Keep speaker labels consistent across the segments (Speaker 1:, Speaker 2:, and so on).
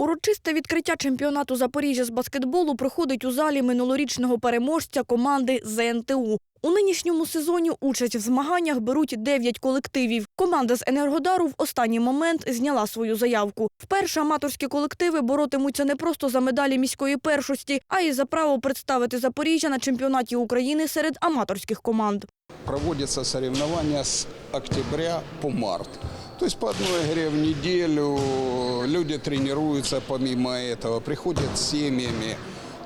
Speaker 1: Урочисте відкриття чемпіонату Запоріжжя з баскетболу проходить у залі минулорічного переможця команди ЗНТУ. У нинішньому сезоні участь в змаганнях беруть 9 колективів. Команда з Енергодару в останній момент зняла свою заявку. Вперше аматорські колективи боротимуться не просто за медалі міської першості, а й за право представити Запоріжжя на чемпіонаті України серед аматорських команд.
Speaker 2: Проводятся соревнования с октября по март. То есть по одной игре в неделю люди тренируются помимо этого, приходят с семьями.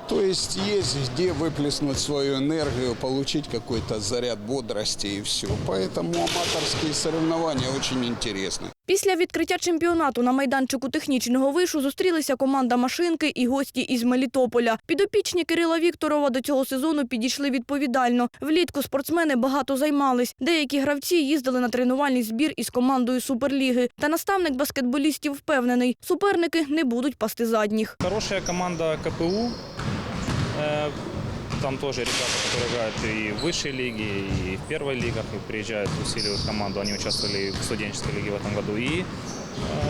Speaker 2: То есть есть где выплеснуть свою энергию, получить какой-то заряд бодрости и все. Поэтому аматорские соревнования очень интересны.
Speaker 1: Після відкриття чемпіонату на майданчику технічного вишу зустрілися команда машинки і гості із Мелітополя. Підопічні Кирила Вікторова до цього сезону підійшли відповідально. Влітку спортсмени багато займались. Деякі гравці їздили на тренувальний збір із командою Суперліги. Та наставник баскетболістів впевнений, суперники не будуть пасти задніх.
Speaker 3: Хорошая команда КПУ. Э, Там тоже ребята, которые играют и в высшей лиге, и в первой лигах, и приезжают, усиливают команду. Они участвовали в студенческой лиге в этом году. И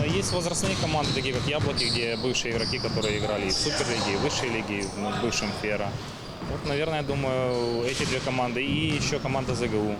Speaker 3: э, есть возрастные команды, такие как Яблоки, где бывшие игроки, которые играли и в суперлиге, и в высшей лиге, и в бывшем Фера. Вот, наверное, я думаю, эти две команды и еще команда ЗГУ.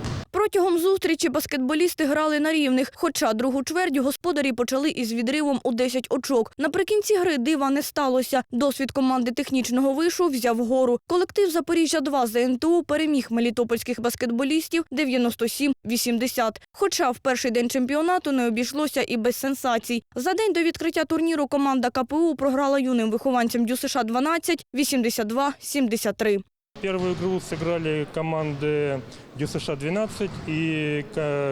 Speaker 1: Протягом зустрічі баскетболісти грали на рівних, хоча другу чверть господарі почали із відривом у 10 очок. Наприкінці гри дива не сталося. Досвід команди технічного вишу взяв гору. Колектив Запоріжжя-2 ЗНТУ переміг мелітопольських баскетболістів 97-80. Хоча в перший день чемпіонату не обійшлося і без сенсацій. За день до відкриття турніру команда КПУ програла юним вихованцям ДЮСШ-12 82-73.
Speaker 4: Первую игру сыграли команды ДЮСШ-12 и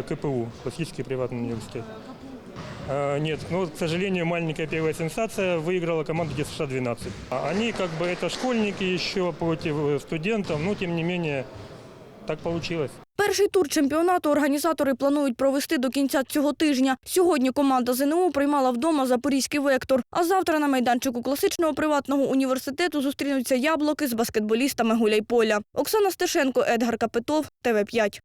Speaker 4: КПУ, Классический приватный университет. А, Нет, ну, к сожалению, маленькая первая сенсация выиграла команда ДЮСШ-12. А Они как бы это школьники еще против э, студентов, но тем не менее так получилось.
Speaker 1: Перший тур чемпіонату організатори планують провести до кінця цього тижня. Сьогодні команда ЗНУ приймала вдома Запорізький вектор. А завтра на майданчику класичного приватного університету зустрінуться яблуки з баскетболістами Гуляйполя. Оксана Стешенко, Едгар Капитов, ТВ 5